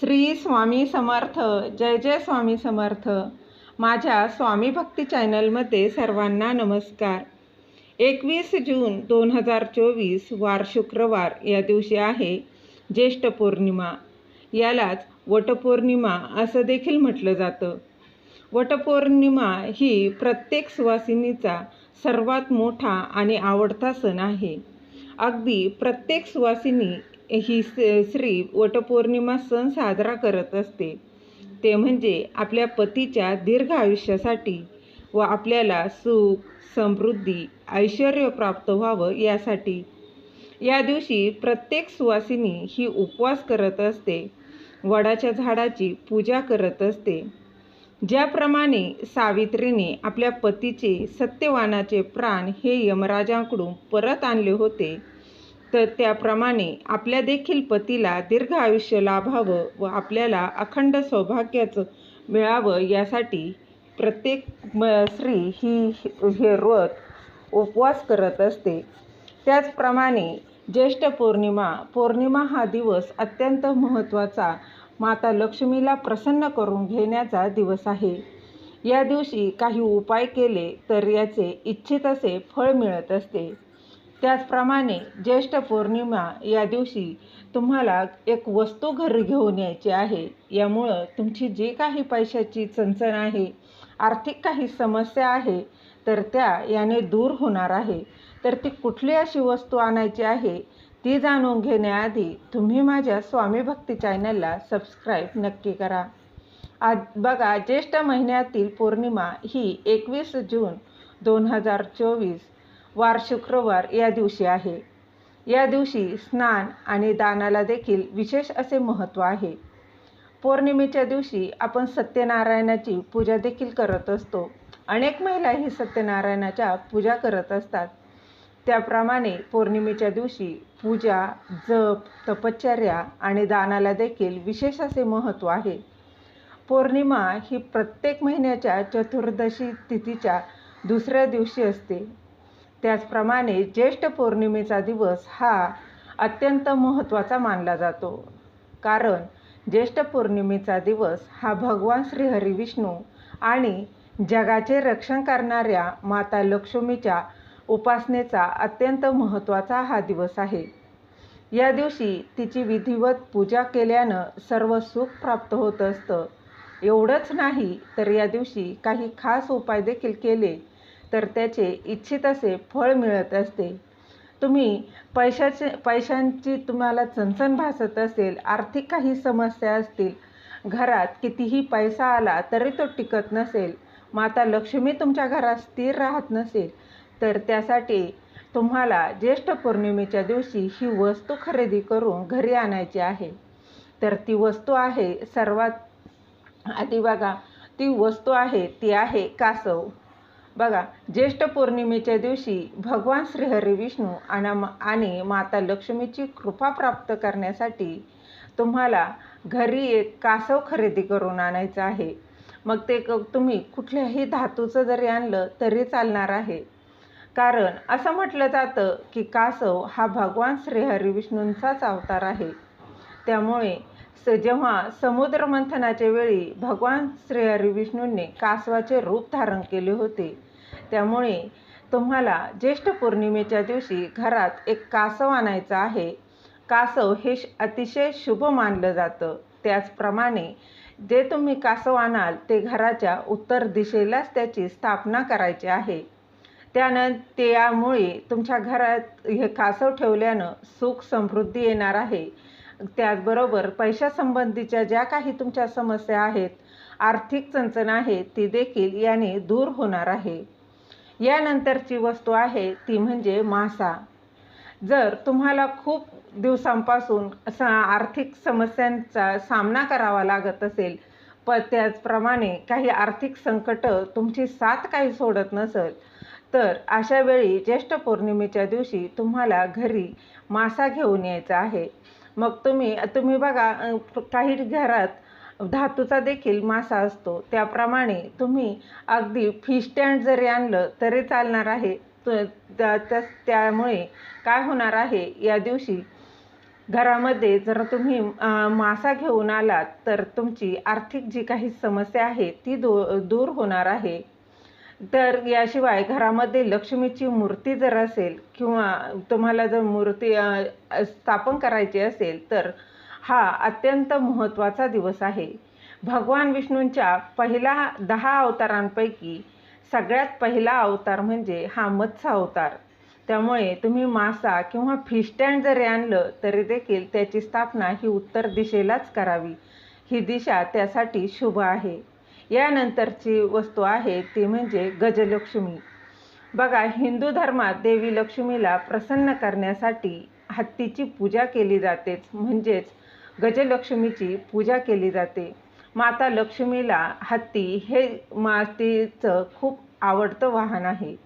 श्री स्वामी समर्थ जय जय स्वामी समर्थ. माझ्या स्वामी भक्ती चॅनलमध्ये सर्वांना नमस्कार. एकवीस जून दोन हजार चोवीस वार शुक्रवार या दिवशी आहे ज्येष्ठ पौर्णिमा. यालाच वटपौर्णिमा असं देखील म्हटलं जातं. वटपौर्णिमा ही प्रत्येक सुवासिनीचा सर्वात मोठा आणि आवडता सण आहे. अगदी प्रत्येक सुवासिनी ही स- श्री वटपौर्णिमा सण साजरा करत असते. ते म्हणजे आपल्या पतीच्या दीर्घ आयुष्यासाठी व आपल्याला सुख समृद्धी ऐश्वर प्राप्त व्हावं यासाठी. या दिवशी प्रत्येक सुवासिनी ही उपवास करत असते. वडाच्या झाडाची पूजा करत असते. ज्याप्रमाणे सावित्रीने आपल्या पतीचे सत्यवानाचे प्राण हे यमराजांकडून परत आणले होते. तर त्याप्रमाणे आपल्या देखील पतीला दीर्घ आयुष्य लाभावं व आपल्याला अखंड सौभाग्याचं मिळावं यासाठी प्रत्येक म स्त्री ही हे व्रत उपवास करत असते. त्याचप्रमाणे ज्येष्ठ पौर्णिमा पौर्णिमा हा दिवस अत्यंत महत्त्वाचा माता लक्ष्मीला प्रसन्न करून घेण्याचा दिवस आहे. या दिवशी काही उपाय केले तर याचे इच्छित असे फळ मिळत असते. त्याचप्रमाणे ज्येष्ठ पौर्णिमा या दिवशी तुम्हाला एक वस्तू घरी घेऊन यायची आहे. यामुळं तुमची जी काही पैशाची चणचण आहे आर्थिक काही समस्या आहे तर त्या याने दूर होणार आहे. तर ती कुठली अशी वस्तू आणायची आहे ती जाणून घेण्याआधी तुम्ही माझ्या स्वामी भक्ती चॅनलला सबस्क्राईब नक्की करा. आज बघा ज्येष्ठ महिन्यातील पौर्णिमा ही एकवीस जून दोन हजार चोवीस वार शुक्रवार या दिवशी आहे. या दिवशी स्नान आणि दानाला देखील विशेष असे महत्त्व आहे. पौर्णिमेच्या दिवशी आपण सत्यनारायणाची पूजा देखील करत असतो. अनेक महिला ही सत्यनारायणाच्या पूजा करत असतात. त्याप्रमाणे पौर्णिमेच्या दिवशी पूजा जप तपश्चर्या आणि दानाला देखील विशेष असे महत्त्व आहे. पौर्णिमा ही प्रत्येक महिन्याच्या चतुर्दशी तिथीच्या दुसऱ्या दिवशी असते. त्याचप्रमाणे ज्येष्ठ पौर्णिमेचा दिवस हा अत्यंत महत्त्वाचा मानला जातो. कारण ज्येष्ठ पौर्णिमेचा दिवस हा भगवान श्रीहरी विष्णू आणि जगाचे रक्षण करणाऱ्या माता लक्ष्मीच्या उपासनेचा अत्यंत महत्त्वाचा हा दिवस आहे. या दिवशी तिची विधिवत पूजा केल्यानं सर्व सुख प्राप्त होत असतं. एवढंच नाही तर या दिवशी काही खास उपाय देखील केले तर त्याचे इच्छित असे फळ मिळत असते. तुम्ही पैशाचे पैशांची तुम्हाला चणचण भासत असेल आर्थिक काही समस्या असतील घरात कितीही पैसा आला तरी तो टिकत नसेल माता लक्ष्मी तुमच्या घरात स्थिर राहत नसेल तर त्यासाठी तुम्हाला ज्येष्ठ पौर्णिमेच्या दिवशी ही वस्तू खरेदी करून घरी आणायची आहे. तर ती वस्तू आहे सर्वात आधी बघा ती वस्तू आहे ती आहे कासव. बघा ज्येष्ठ पौर्णिमेच्या दिवशी भगवान श्रीहरी विष्णू आणि आणि माता लक्ष्मीची कृपा प्राप्त करण्यासाठी तुम्हाला घरी एक कासव खरेदी करून आणायचं आहे. मग ते क तुम्ही कुठल्याही धातूचं जरी आणलं तरी चालणार आहे. कारण असं म्हटलं जातं की कासव हा भगवान श्रीहरी विष्णूंचाच अवतार आहे. त्यामुळे स जेव्हा समुद्र मंथनाच्या वेळी भगवान श्रीहरी विष्णूंनी कासवाचे रूप धारण केले होते त्यामुळे तुम्हाला ज्येष्ठ पौर्णिमेच्या दिवशी घरात एक कासव आणायचं आहे. कासव हे अतिशय शुभ मानलं जातं. त्याचप्रमाणे जे तुम्ही कासव आणाल ते घराच्या उत्तर दिशेलाच त्याची स्थापना करायची आहे. त्यानं त्यामुळे तुमच्या घरात हे कासव ठेवल्यानं सुख समृद्धी येणार आहे. त्याचबरोबर पैशासंबंधीच्या ज्या काही तुमच्या समस्या आहेत आर्थिक चणचण आहे ती देखील याने दूर होणार आहे. यानंतरची वस्तू आहे ती म्हणजे मासा. जर तुम्हाला खूप दिवसांपासून असा आर्थिक समस्यांचा सामना करावा लागत असेल प त्याचप्रमाणे काही आर्थिक संकट तुमची साथ काही सोडत नसेल तर अशा वेळी ज्येष्ठ पौर्णिमेच्या दिवशी तुम्हाला घरी मासा घेऊन यायचा आहे. मग तुम्ही तुम्ही बघा काही घरात धातूचा देखील मासा असतो. त्याप्रमाणे तुम्ही अगदी फिश स्टँड जरी आणलं तरी चालणार आहे. त्या- त्यामुळे काय होणार आहे? या दिवशी घरामध्ये जर तुम्ही मासा घेऊन आलात तर तुमची आर्थिक जी काही समस्या आहे ती दू दूर होणार आहे. तर याशिवाय घरामध्ये लक्ष्मीची मूर्ती जर असेल किंवा तुम्हाला जर मूर्ती स्थापन करायची असेल तर हा अत्यंत महत्त्वाचा दिवस आहे. भगवान विष्णूंच्या पहिला दहा अवतारांपैकी सगळ्यात पहिला अवतार म्हणजे हा मत्स्य अवतार. त्यामुळे तुम्ही मासा किंवा फिश स्टँड जरी आणलं तरी देखील त्याची स्थापना ही उत्तर दिशेलाच करावी. ही दिशा त्यासाठी शुभ आहे. यानंतरची वस्तू आहे ती म्हणजे गजलक्ष्मी. बघा हिंदू धर्मात देवी लक्ष्मीला प्रसन्न करण्यासाठी हत्तीची पूजा केली जातेच. म्हणजेच गजलक्ष्मीची पूजा केली जाते. माता लक्ष्मीला हत्ती हे मातीचं खूप आवडतं वाहन आहे.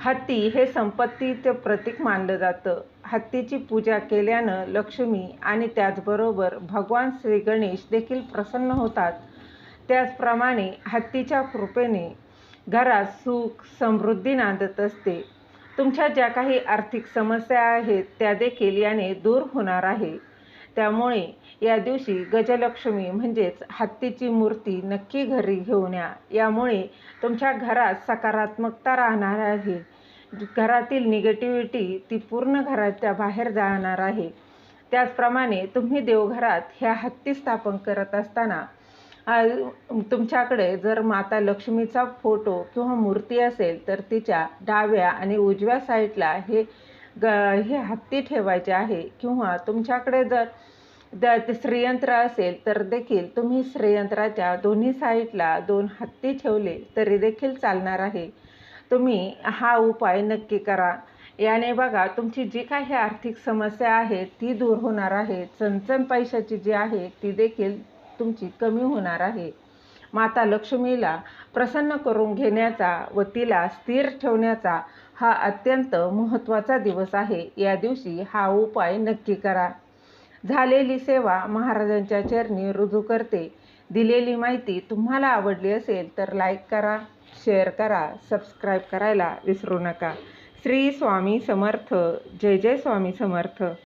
हत्ती हे संपत्तीचं प्रतीक मानलं जातं. हत्तीची पूजा केल्यानं लक्ष्मी आणि त्याचबरोबर भगवान श्री गणेश देखील प्रसन्न होतात. त्याचप्रमाणे हत्तीच्या कृपेने घरात सुख समृद्धी नांदत असते. तुमच्या ज्या काही आर्थिक समस्या आहेत त्या देखील याने दूर होणार आहे. त्यामुळे या दिवशी गजलक्ष्मी म्हणजेच हत्तीची मूर्ती नक्की घरी घेऊन या. यामुळे तुमच्या घरात सकारात्मकता राहणार आहे. घरातील निगेटिव्हिटी ती पूर्ण घराच्या बाहेर जाणार आहे. त्याचप्रमाणे तुम्ही देवघरात ह्या हत्ती स्थापन करत असताना तुमच्याकडे जर माता लक्ष्मीचा फोटो किंवा मूर्ती असेल तर तिच्या डाव्या आणि उजव्या साईडला हे ग हे हत्ती ठेवायचे आहे. किंवा तुमच्याकडे जर द श्रीयंत्र असेल तर देखील तुम्ही श्रीयंत्राच्या दोन्ही साईडला दोन हत्ती ठेवले तरी देखील चालणार आहे. तुम्ही हा उपाय नक्की करा. याने बघा तुमची जी काही आर्थिक समस्या आहे ती दूर होणार आहे. चणचण पैशाची जी आहे ती देखील तुमची कमी होणार आहे. माता लक्ष्मीला प्रसन्न करून घेण्याचा व तिला स्थिर ठेवण्याचा हा अत्यंत महत्त्वाचा दिवस आहे. या दिवशी हा उपाय नक्की करा. झालेली सेवा महाराजांच्या चरणी रुजू करते. दिलेली माहिती तुम्हाला आवडली असेल तर लाईक करा शेअर करा सबस्क्राईब करायला विसरू नका. श्री स्वामी समर्थ. जय जय स्वामी समर्थ.